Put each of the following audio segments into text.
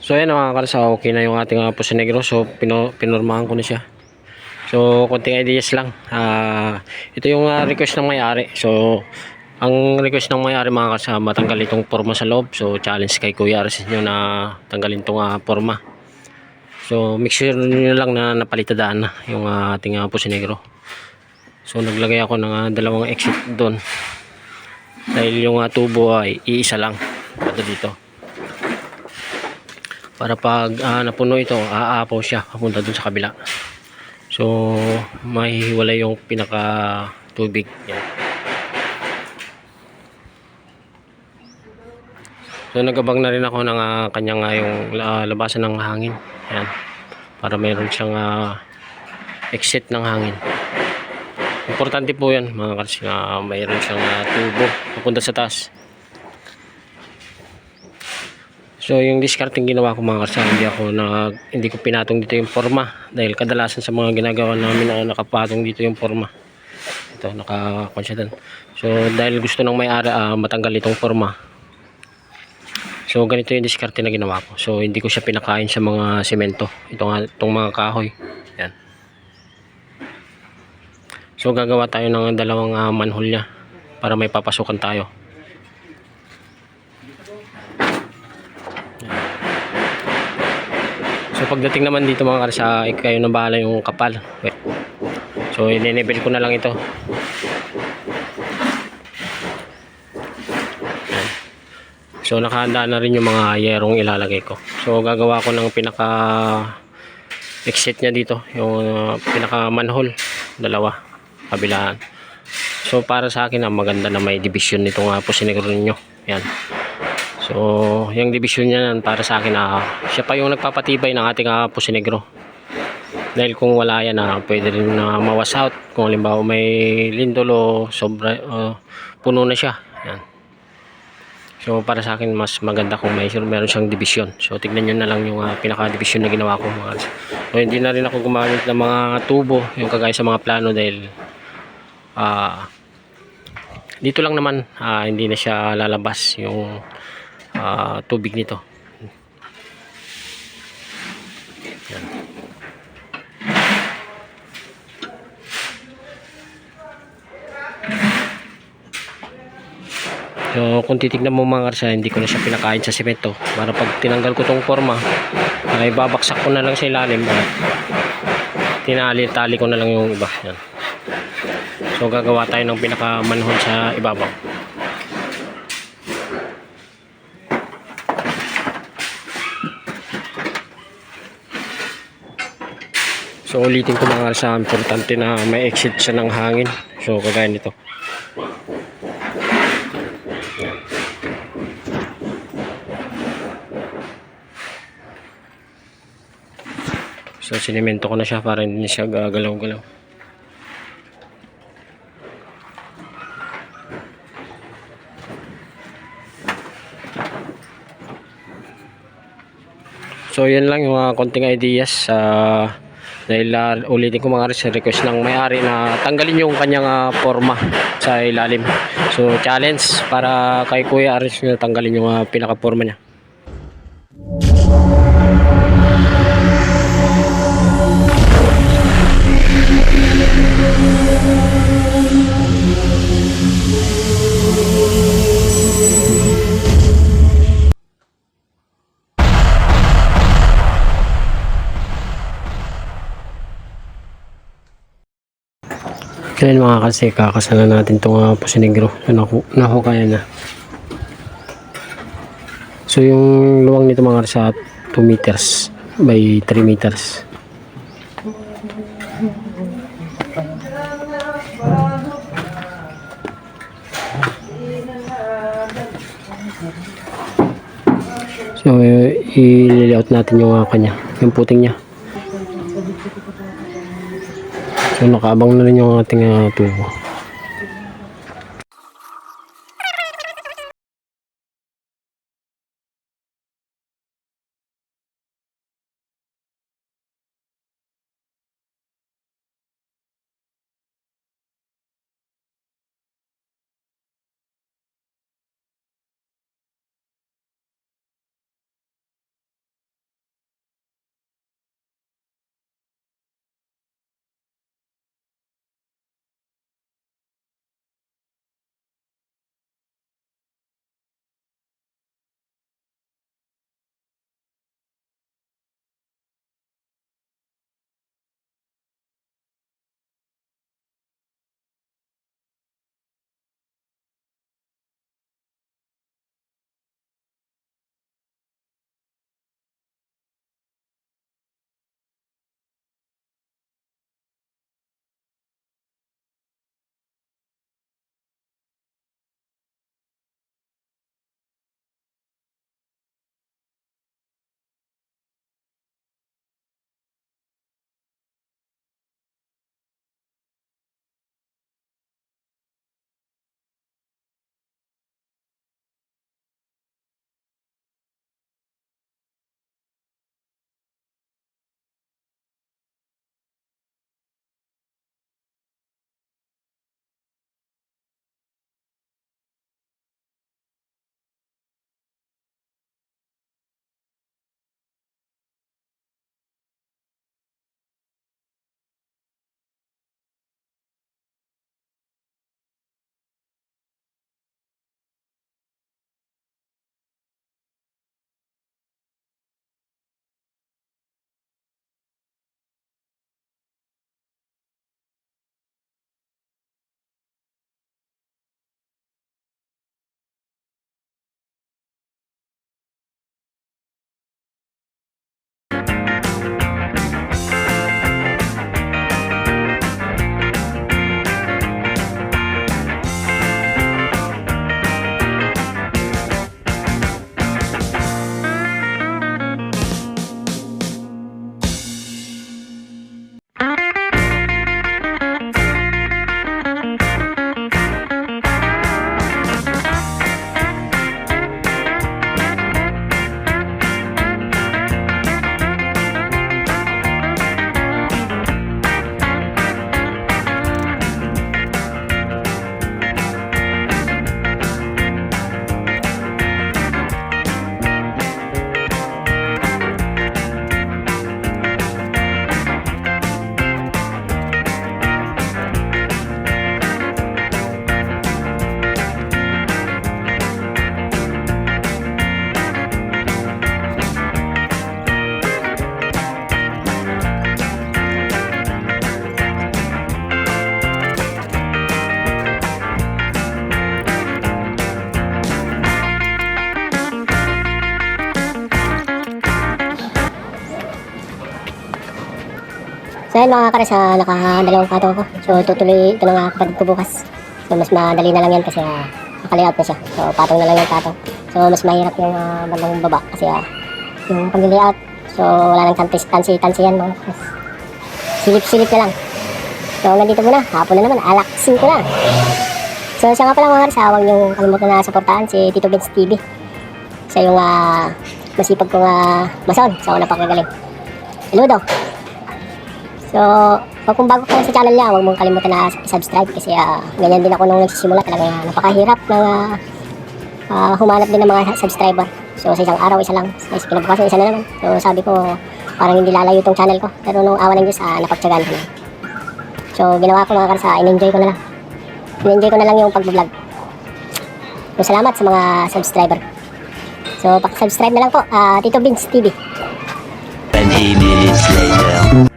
So ayan mga karsa, okay na yung ating uh, puso negro. So pino, pinormahan ko na siya. So konting ideas lang. Ah, ito yung ah, request ng may-ari. So ang request ng may-ari mga karsa, matanggal itong forma sa loob. So challenge kay Kuya Aris nyo na tanggalin itong ah, forma. So make sure nyo lang na napalitadaan na yung ah, ating uh, puso negro. So naglagay ako ng ah, dalawang exit doon. Dahil yung ah, tubo ay iisa lang. Ito dito para pag ah, napuno ito aapaw siya papunta dun sa kabila. So mahihiwalay yung pinaka tubig yan. So nagabang na rin ako ng ah, kanyang ah, yung ah, labasan ng hangin. Yan. Para mayroon siyang ah, exit ng hangin. Importante po yan mga kasi na mayroon siyang ah, tubo papunta sa taas So yung discarding ginawa ko mga kasama, hindi ako na hindi ko pinatong dito yung forma dahil kadalasan sa mga ginagawa namin na nakapatong dito yung forma. Ito naka-constant. So dahil gusto ng may-ari ah, matanggal itong forma. So ganito yung discarding na ginawa ko. So hindi ko siya pinakain sa mga semento. Ito nga itong mga kahoy. Yan. So gagawa tayo ng dalawang ah, manhole niya para may papasukan tayo. Pagdating naman dito mga karsa, ay kayo na bahala yung kapal. Wait. So inenevel ko na lang ito. So nakahanda na rin yung mga yerong ilalagay ko. So gagawa ko ng pinaka exit niya dito, yung uh, pinaka manhole, dalawa, kabilaan. So para sa akin, ah, maganda na may division nito nga po siniguro ninyo. Yan. So, yung division niya yan para sa akin na siya pa yung nagpapatibay ng ating uh, pusi negro. Dahil kung wala yan na pwede rin na mawas out. Kung halimbawa may lindol o sobra uh, puno na siya. Yan. So para sa akin mas maganda kung may meron siyang division. So tignan niyo na lang yung uh, pinaka-division na ginawa ko mga. So hindi na rin ako gumamit ng mga tubo yung kagaya sa mga plano dahil ah dito lang naman ah, hindi na siya lalabas yung ah, tubig nito. Yan. So kung titignan mo mga karsa, hindi ko na siya pinakain sa semento. Para pag tinanggal ko tong forma, ay babaksak ko na lang sa ilalim. Tinali-tali ko na lang yung iba. Yan. So gagawa tayo ng pinaka manhole sa ibabaw. So ulitin ko mga sa importante na may exit siya ng hangin. So kagaya nito. So sinimento ko na siya para hindi siya gagalaw-galaw. So yan lang yung mga konting ideas sa dahil uh, ulitin ko mga rin request ng may-ari na tanggalin yung kanyang ah, forma sa ilalim. So challenge para kay Kuya Aris na tanggalin yung uh, pinaka-forma niya. Yun mga kasi kakasala natin itong uh, pusinegro na nahu nahukaya na. So yung luwang nito mga sa 2 meters by 3 meters. So i-layout natin yung uh, kanya, yung puting niya. So nakaabang na rin yung ating uh, tubo. So ayun mga kares, uh, nakadalawang pato ako. So tutuloy ito uh, kapatid ko bukas. So mas madali na lang yan kasi uh, nakalayout na siya. So patong na lang yung patong. So mas mahirap yung uh, bandang baba kasi uh, yung pag-layout. So wala nang tansi, tansi, tansi yan mga. Silip-silip na lang. So nandito muna, hapon na naman, alak 5 na. So siya nga pala mga kares, huwag niyong kalimutan na suportahan si Tito Vince TV. Siya yung uh, masipag kong uh, mason sa una pakagaling. Saludo! So, pag kung bago ka lang sa channel niya, huwag mong kalimutan na subscribe kasi ah, ganyan din ako nung nagsisimula. Talaga ah, napakahirap na ah, ah, humanap din ng mga subscriber. So, sa isang araw, isa lang. Sa kinabukasan, isa na naman. So, sabi ko, parang hindi lalayo itong channel ko. Pero nung awa ng Diyos, ah, napagtsagaan ko na. So, ginawa ko mga karsa, in-enjoy ko na lang. In-enjoy ko na lang yung pag-vlog. So, salamat sa mga subscriber. So, pag-subscribe na lang po, ah, Tito Vince TV. 20 minutes later.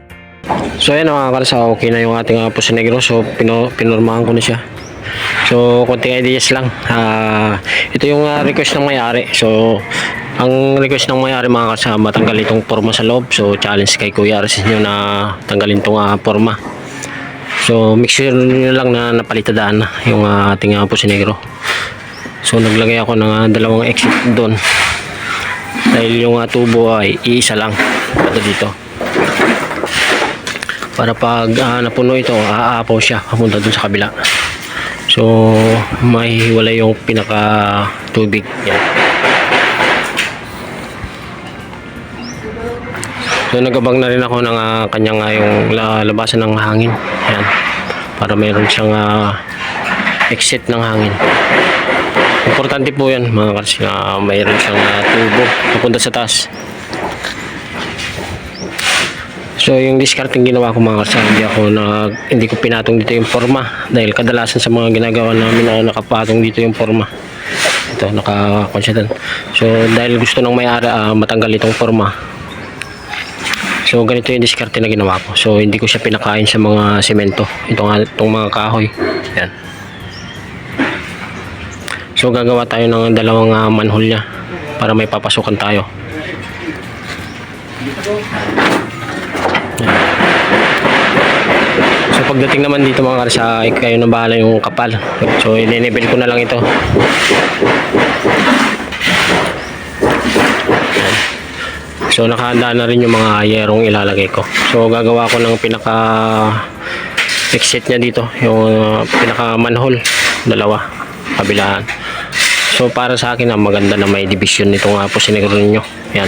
So ayan mga kalsa, okay na yung ating uh, puso negro. So pino, pinormahan ko na siya. So konting ideas lang. Ah, ito yung ah, request ng may-ari. So ang request ng may-ari mga kalsa, matanggal itong forma sa loob. So challenge kay Kuya Aris nyo na tanggalin itong ah, forma. So make sure nyo lang na napalitadaan na yung ah, ating uh, puso negro. So naglagay ako ng ah, dalawang exit doon. Dahil yung ah, tubo ay iisa lang. Ito dito para pag ah, napuno ito aapaw siya papunta dun sa kabila. So mahihiwalay yung pinaka tubig yan. So nagabang na rin ako ng ah, kanyang ah, yung labasan ng hangin. Yan para mayroon siyang ah, exit ng hangin. Importante po yan mga kasi uh, mayroon siyang ah, tubo papunta sa taas So yung discarding ginawa ko mga kasama, hindi ako na hindi ko pinatong dito yung forma dahil kadalasan sa mga ginagawa namin na nakapatong dito yung forma. Ito naka-consider. So dahil gusto ng may-ari ah, matanggal itong forma. So ganito yung diskarte na ginawa ko. So hindi ko siya pinakain sa mga semento. Itong, itong mga kahoy. Yan. So gagawa tayo ng dalawang ah, manhole niya para may papasukan tayo. So pagdating naman dito mga karsa, ay kayo na bahala yung kapal. So i-level ko na lang ito. So nakahanda na rin yung mga yerong ilalagay ko. So gagawa ko ng pinaka exit niya dito, yung uh, pinaka manhole, dalawa, kabilaan. So para sa akin, ah, maganda na may division nitong uh, pusinegro ninyo. Yan.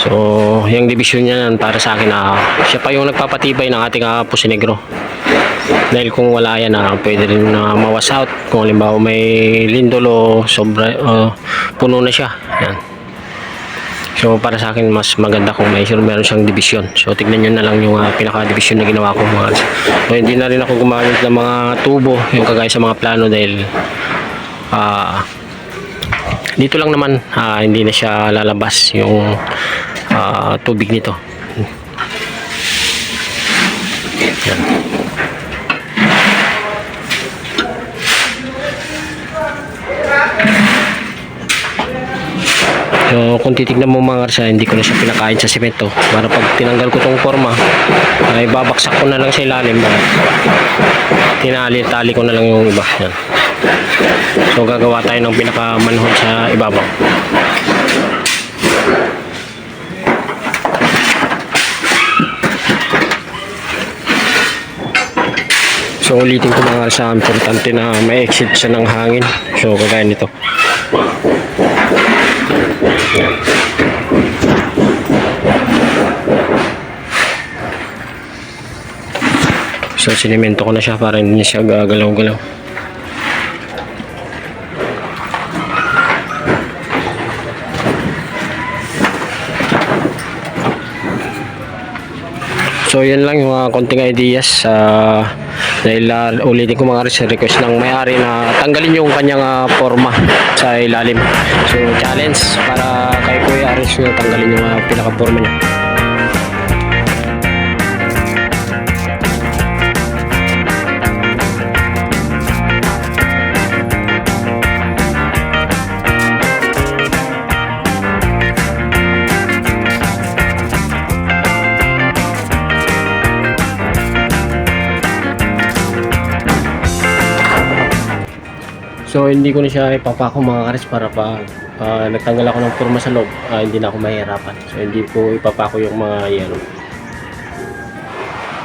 So, yung division niya yan para sa akin na siya pa yung nagpapatibay ng ating uh, pusinegro. Dahil kung wala yan, ah, pwede rin na mawas out. Kung halimbawa may lindol o sobra, o puno na siya. Yan. So, para sa akin, mas maganda kung may meron siyang division. So, tignan nyo na lang yung uh, pinaka-division na ginawa ko. Mga, so, hindi na rin ako gumamit ng mga tubo, yung kagaya sa mga plano dahil ah dito lang naman ah, hindi na siya lalabas yung ah, tubig nito Yan. So, kung titignan mo mga karsa, hindi ko na siya pinakain sa semento. Para pag tinanggal ko tong forma, ay babaksak ko na lang sa ilalim. Tinali-tali ko na lang yung iba. Yan. So gagawa tayo ng pinaka manhole sa ibabaw. So ulitin ko mga sa importante na may exit siya ng hangin. So kagaya nito. So sinimento ko na siya para hindi siya gagalaw-galaw. So yan lang yung mga konting ideas uh, dahil uh, ulitin ko mga request ng may-ari na tanggalin yung kanyang uh, forma sa ilalim. So challenge para kay Kuya Aris na tanggalin yung uh, pinaka-forma niya. So hindi ko na siya ipapako mga kares para pa ah, nagtanggal ako ng forma sa loob, ah, hindi na ako mahirapan. So hindi ko ipapako yung mga yero.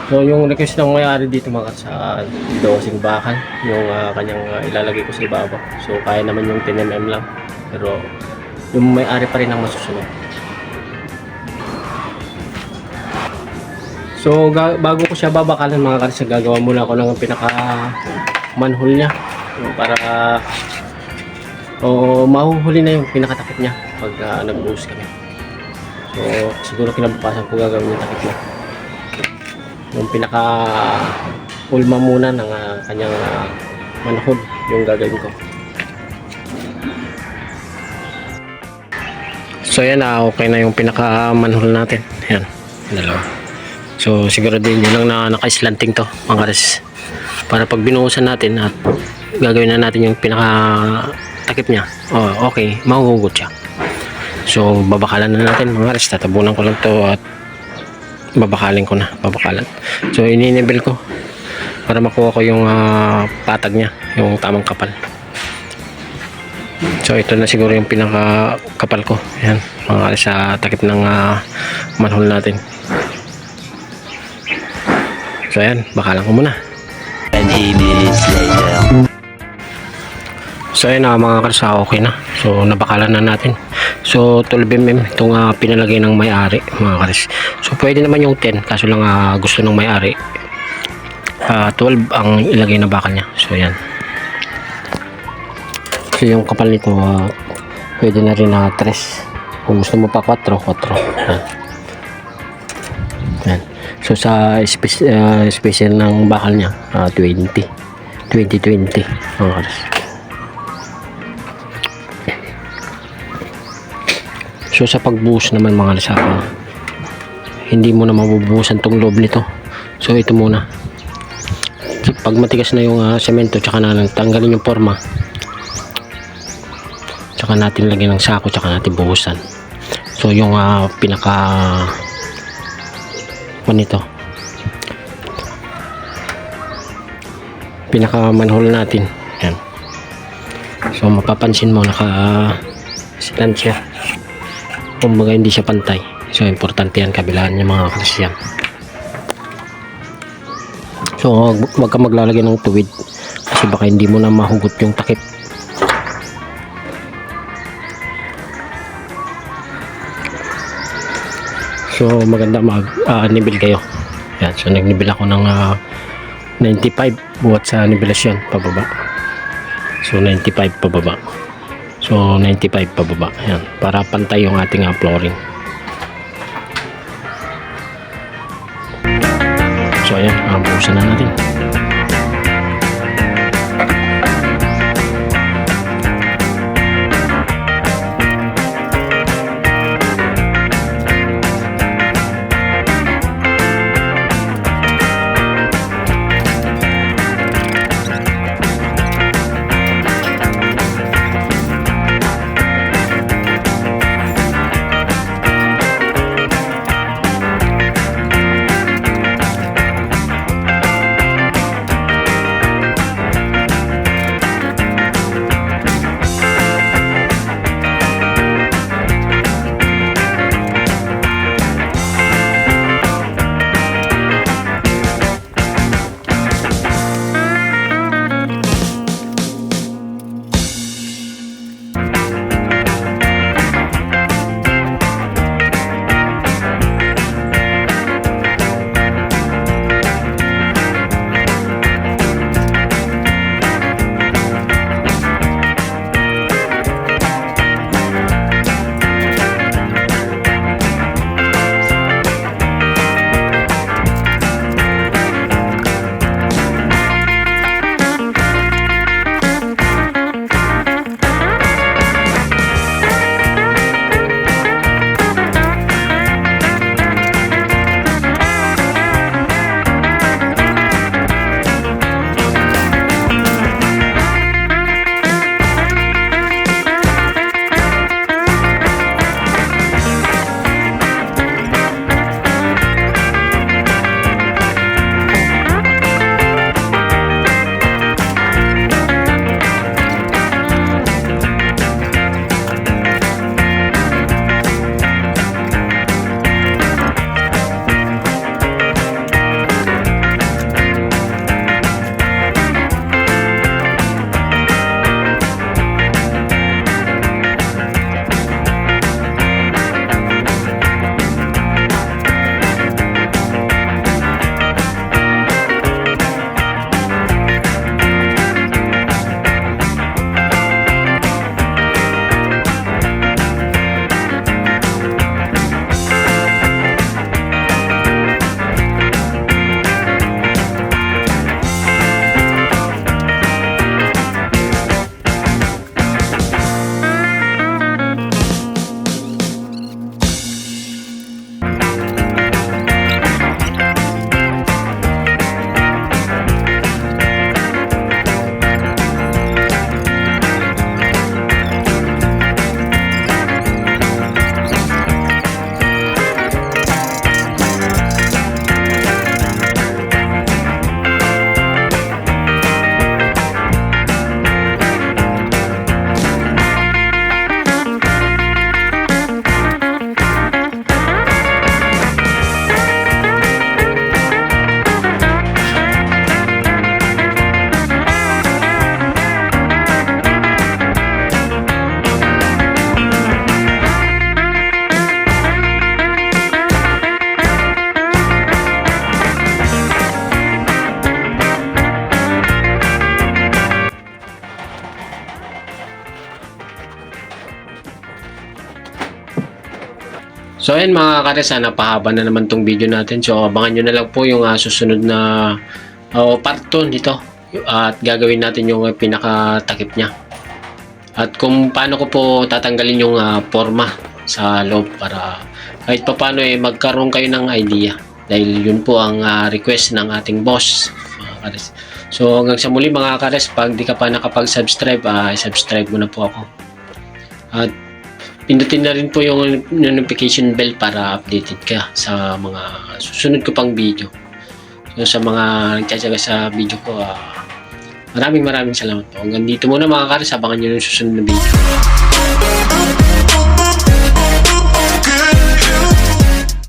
So yung request ng may-ari dito mga kares, dosing bakal, yung ah, kanyang ah, ilalagay ko sa ibabaw. So kaya naman yung 10mm lang. Pero yung may-ari pa rin ang masusunod. So bago ko siya babakalan mga kares, gagawa muna ako ng pinaka manhole niya Para o mahuhuli na yung pinakatakip niya pag uh, nag-buhos kami. So siguro kinabukasan ko gagawin yung takip niya. Yung pinaka ulma muna ng ah, kanyang ah, manhole yung gagawin ko. So yan na okay na yung pinaka manhole natin. Yan, dalawa. So siguro din yun lang na naka-slanting to mga. Para pag binuhusan natin at gagawin na natin yung pinaka takip niya. Oh, okay, mahuhugot siya. So babakalan na natin mga kares. Tatabunan ko lang to at babakalin ko na. Babakalan. So ininibel ko para makuha ko yung ah, patag niya, yung tamang kapal. So ito na siguro yung pinaka kapal ko. Yan, mga kares sa takip ng ah, manhole natin. So ayan, bakalan ko muna. 20 minutes later. So ayun na mga karsa, okay na. So nabakalan na natin. So 12mm itong ah, pinalagay ng may-ari mga karis. So pwede naman yung 10 kaso lang ah, gusto ng may-ari. Ah, 12 ang ilagay na bakal niya. So yan. So yung kapal nito ah, pwede na rin na 3. Kung gusto mo pa 4, 4. Yan. Yan. So sa spe- ah, special ng bakal niya, ah, 20. 20-20 mga karis. So sa pagbuhos naman mga lasaka, hindi mo na mabubuhusan tong loob nito. So ito muna. Pag matigas na yung ah, semento tsaka na tanggalin yung forma. Tsaka natin lagyan ng sako tsaka natin buhusan. So yung ah, pinaka ano nito. Pinaka manhole natin. Yan. So mapapansin mo naka slant siya kumbaga hindi siya pantay. So importante yan kabilaan yung mga kasyan so wag, ka maglalagay ng tuwid kasi baka hindi mo na mahugot yung takip. So maganda mag uh, nibil kayo. Yan so nagnibil ako ng ah, 95 buhat sa nivelasyon pababa. So 95 pababa So 95 pababa. Yan. Para pantay yung ating uh, flooring. So ayan, uh, na natin. So ayun mga kares, ah, napahaba na naman tong video natin. So abangan nyo na lang po yung ah, susunod na oh, part 2 nito. At gagawin natin yung ah, pinakatakip niya. At kung paano ko po tatanggalin yung ah, forma sa loob para kahit pa paano eh magkaroon kayo ng idea. Dahil yun po ang ah, request ng ating boss mga kares. So hanggang sa muli mga kares, pag di ka pa nakapag-subscribe, ah, subscribe mo na po ako. At pindutin na rin po yung notification bell para updated ka sa mga susunod ko pang video. So, sa mga nagtsatsaga sa video ko, ah, maraming maraming salamat po. Hanggang dito muna mga kares, abangan nyo yung susunod na video.